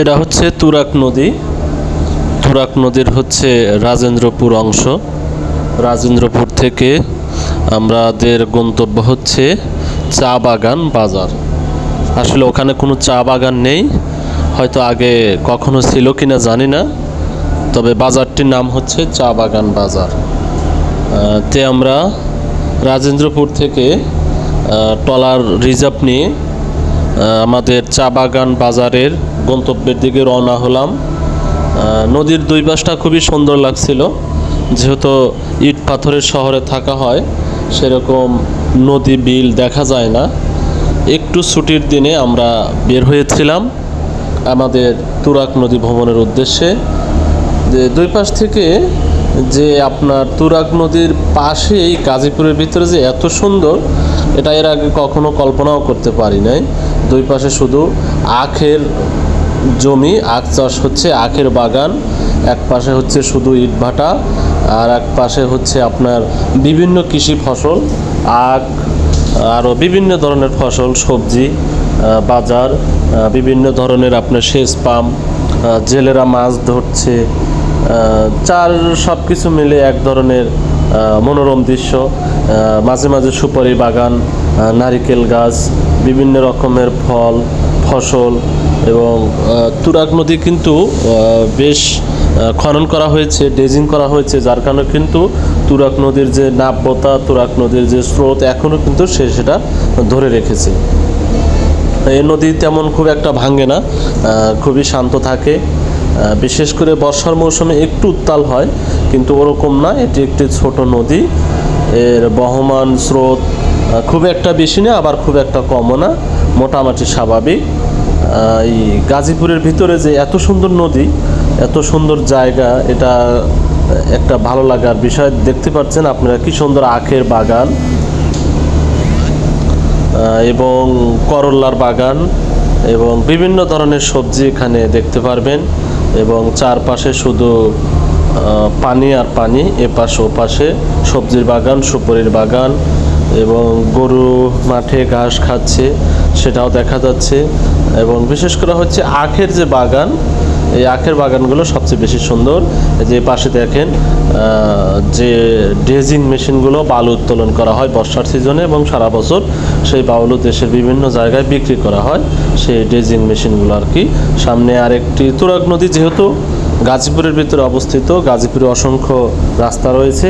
এটা হচ্ছে তুরাক নদী। তুরাক নদীর হচ্ছে রাজেন্দ্রপুর অংশ। রাজেন্দ্রপুর থেকে আমাদের গন্তব্য হচ্ছে চা বাগান বাজার। আসলে ওখানে কোনো চা বাগান নেই। হয়তো আগে কখনো ছিল কিনা জানি না। তবে বাজারটির নাম হচ্ছে চা বাগান বাজার। তে আমরা রাজেন্দ্রপুর থেকে টলার রিজার্ভ নিয়ে আমাদের চা বাগান বাজারের গন্তব্যের দিকে রওনা হলাম। নদীর দুই পাশটা খুবই সুন্দর লাগছিল। যেহেতু ইট পাথরের শহরে থাকা হয়, সেরকম নদী বিল দেখা যায় না। একটু ছুটির দিনে আমরা বের হয়েছিলাম আমাদের তুরাক নদী ভ্রমণের উদ্দেশ্যে। যে দুই পাশ থেকে যে আপনার তুরাগ নদীর পাশে এই গাজীপুরের ভিতরে যে এত সুন্দর, এটা এর আগে কখনো কল্পনাও করতে পারি নাই। দুই পাশে শুধু আখের জমি, আখ চাষ হচ্ছে আখের বাগান, এক পাশে হচ্ছে শুধু ইটভাটা আর এক পাশে হচ্ছে আপনার বিভিন্ন কৃষি ফসল, আখ, আরও বিভিন্ন ধরনের ফসল, সবজি বাজার বিভিন্ন ধরনের আপনার সেচ পাম্প জেলেরা মাছ ধরছে চার সব কিছু মিলে এক ধরনের মনোরম দৃশ্য। মাঝে মাঝে সুপারি বাগান নারিকেল গাছ, বিভিন্ন রকমের ফল, ফসল এবং তুরাগ নদী কিন্তু বেশ খনন করা হয়েছে ডেজিং করা হয়েছে, যার কারণে কিন্তু তুরাগ নদীর যে নাব্যতা, তুরাগ নদীর যে স্রোত এখনও কিন্তু সে সেটা ধরে রেখেছে। এই নদী তেমন খুব একটা ভাঙে না খুবই শান্ত থাকে। বিশেষ করে বর্ষার মৌসুমে একটু উত্তাল হয়, কিন্তু ওরকম না, এটি একটি ছোট নদী। এর বহমান স্রোত খুব একটা বেশি না, আবার খুব একটা কমও না, মোটামুটি স্বাভাবিক। এই গাজীপুরের ভিতরে যে এত সুন্দর নদী, এত সুন্দর জায়গা, এটা একটা ভালো লাগার বিষয়। দেখতে পাচ্ছেন আপনারা কি সুন্দর আখের বাগান এবং করল্লার বাগান, এবং বিভিন্ন ধরনের সবজি এখানে দেখতে পারবেন। এবং চারপাশে শুধু পানি আর পানি, এপাশ ওপাশে সবজির বাগান, সুপুরির বাগান এবং গরু মাঠে ঘাস খাচ্ছে, সেটাও দেখা যাচ্ছে এবং বিশেষ করে হচ্ছে আখের যে বাগান এই আখের বাগানগুলো সবচেয়ে বেশি সুন্দর। যে পাশে দেখেন যে ড্রেজিং মেশিনগুলো বালু উত্তোলন করা হয় বর্ষার সিজনে এবং সারা বছর সেই বালু দেশের বিভিন্ন জায়গায় বিক্রি করা হয় সেই ড্রেজিং মেশিনগুলো আর কি। সামনে আরেকটি তুরাগ নদী যেহেতু গাজীপুরের ভিতরে অবস্থিত, গাজীপুরে অসংখ্য রাস্তা রয়েছে।